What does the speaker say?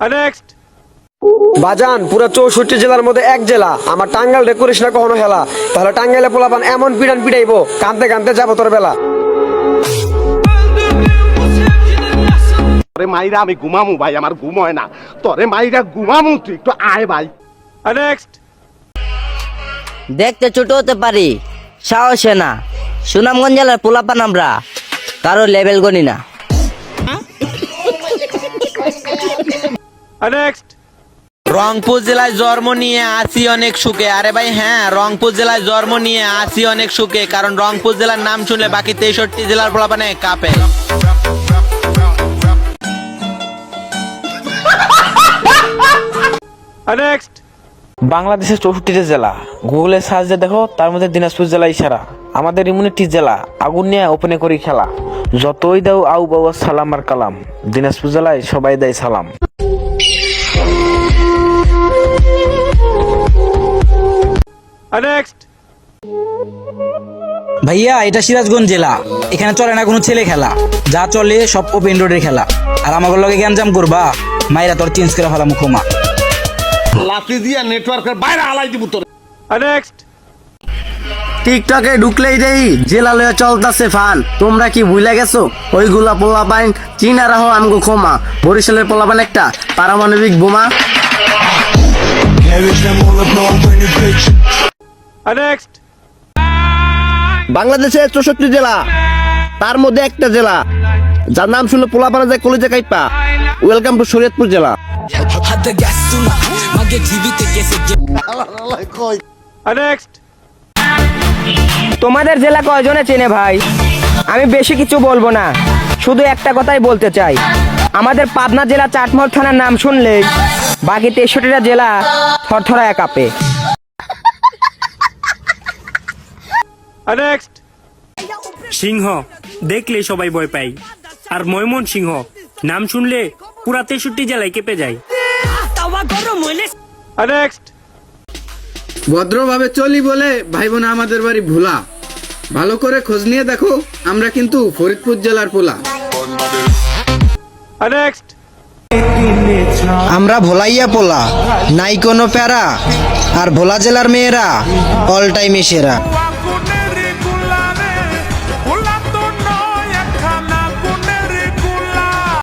Next. বাজান পুরো চৌষট্টি জেলার মধ্যে এক জেলা। আমার টাঙ্গাল রে করিস না কখনো হেলা। তাহলে টাঙ্গাইলে পোলাপান এমন পিটান পিটাইবো কানতে কানতে যাব তোর বেলা। তোরে মাইরা আমি ঘুমামু ভাই আমার ঘুম হয় না। তোরে মাইরা ঘুমামু তুই একটু আয় ভাই। Next. দেখতে ছোট হতে পারি সাহসে না। সুনামগঞ্জ জেলার পোলাপান আমরা কারও লেভেল গনি না। রংপুর জেলায় জন্ম নিয়ে আসি অনেক সুখে। আরে ভাই হ্যাঁ রংপুর জেলায় জন্ম নিয়ে আসি অনেক সুখে কারণ রংপুর জেলার নাম শুনলে বাকি তেষট্টি জেলার পোলাপানে কাঁপে. বাংলাদেশের চৌষট্টিটা জেলা। গুগলে সার্চ দিয়ে দেখো তার মধ্যে দিনাজপুর জেলা ইশারা। আমাদের ইমিউনিটি জেলা আগুন নিয়ে ওপেনে করি খেলা। যতই দাও আউ বাবা সালাম আর কালাম। দিনাজপুর জেলায় সবাই দেয় সালাম। Next. ভাইয়া এটা সিরাজগঞ্জ জেলা। এখানে চলে না কোনো ছেলে খেলা। যা চলে সব ওপেন রোডের খেলা। আর আমাকে লগে গ্যাঞ্জাম করবা মাইরা তোর চেঞ্জ করে ফেলা মুখমা লাফি দিয়া নেটওয়ার্কের বাইরে আলাই দিব তোর। Next. টিকটকে ঢুকলেই দেই জেলা লয়ে চলতাছে ফান। তোমরা কি ভুলে গেছো? ওইগুলা পোলাপাইন চীনা রাহো আমগো ক্ষমা। বরিশালের পোলাপান একটা পারমাণবিক বোমা। Next. বাংলাদেশের চৌষট্টি জেলা তার মধ্যে একটা জেলা যার নাম শুনলে পোলাপানা যায় কলেজে কাইপা ওয়েলকাম টু শরীয়তপুর জেলা. তোমাদের জেলা কয়জনে চেনে ভাই? আমি বেশি কিছু বলব না। শুধু একটা কথাই বলতে চাই। আমাদের পাবনা জেলা চাটমহল থানার নাম শুনলে বাকি তেষট্টিটা জেলা থরথরায় কাঁপে সিংহ দেখলে সবাই ভয় পাই আর ময়মন সিংহ নাম শুনলে পুরা তেষট্টি জেলায় কেঁপে যায়। Next. ভদ্রভাবে চলি বলে ভাই বোন আমাদের বাড়ি ভোলা। ভালো করে খোঁজ নিয়ে দেখো আমরা কিন্তু ফরিদপুর জেলার পোলা. আমরা ভোলাইয়া পোলা নাই কোনো প্যারা। আর ভোলা জেলার মেয়েরা অল টাইমে সেরা।